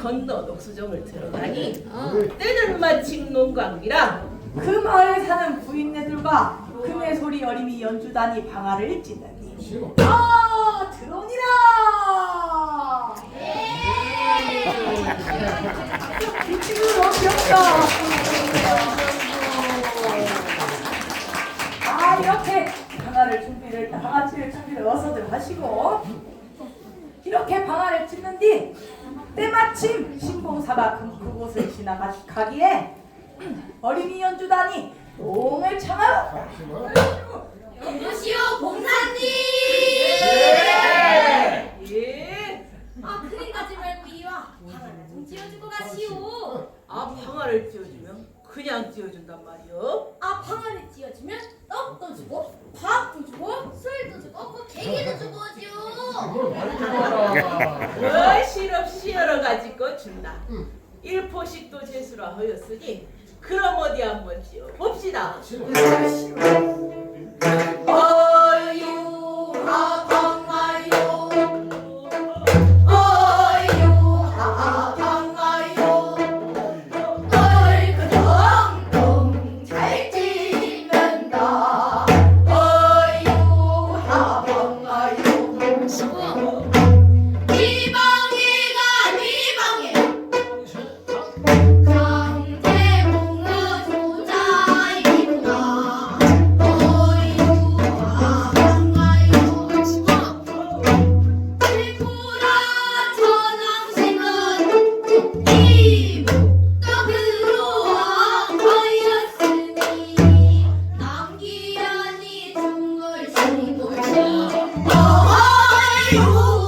건너 녹수정을 들어가니 때는 마침 농광이라. 그 마을에 사는 부인네들과 금의 소리 어림이 연주단이 방아를 찢느니. 아 들어오니라! 이 귀엽다 아 이렇게 방아를 준비를 방아찌를 준비를 어서들 하시고 이렇게 방아를 찢는 뒤 때마침 신봉사가 그- 그곳을 지나가기에 어린이 연주단이 똥을 참아 여보시오 봉사님 예. 아 그림 가지 말고 이리 와 방아를 좀 지어주고 가시오 아 방아를 찧어주면 그냥 찧어준단 말이요. 아 방아를 지어주면 떡도 주고 밥도 주고 술도 주고 뭐 계기도 주고 오지요 뭐 실없이 여러 가지 것 준다. 일포식도 제수라 하였으니 그럼 어디 한번 찌어 봅시다. 아이씨. you.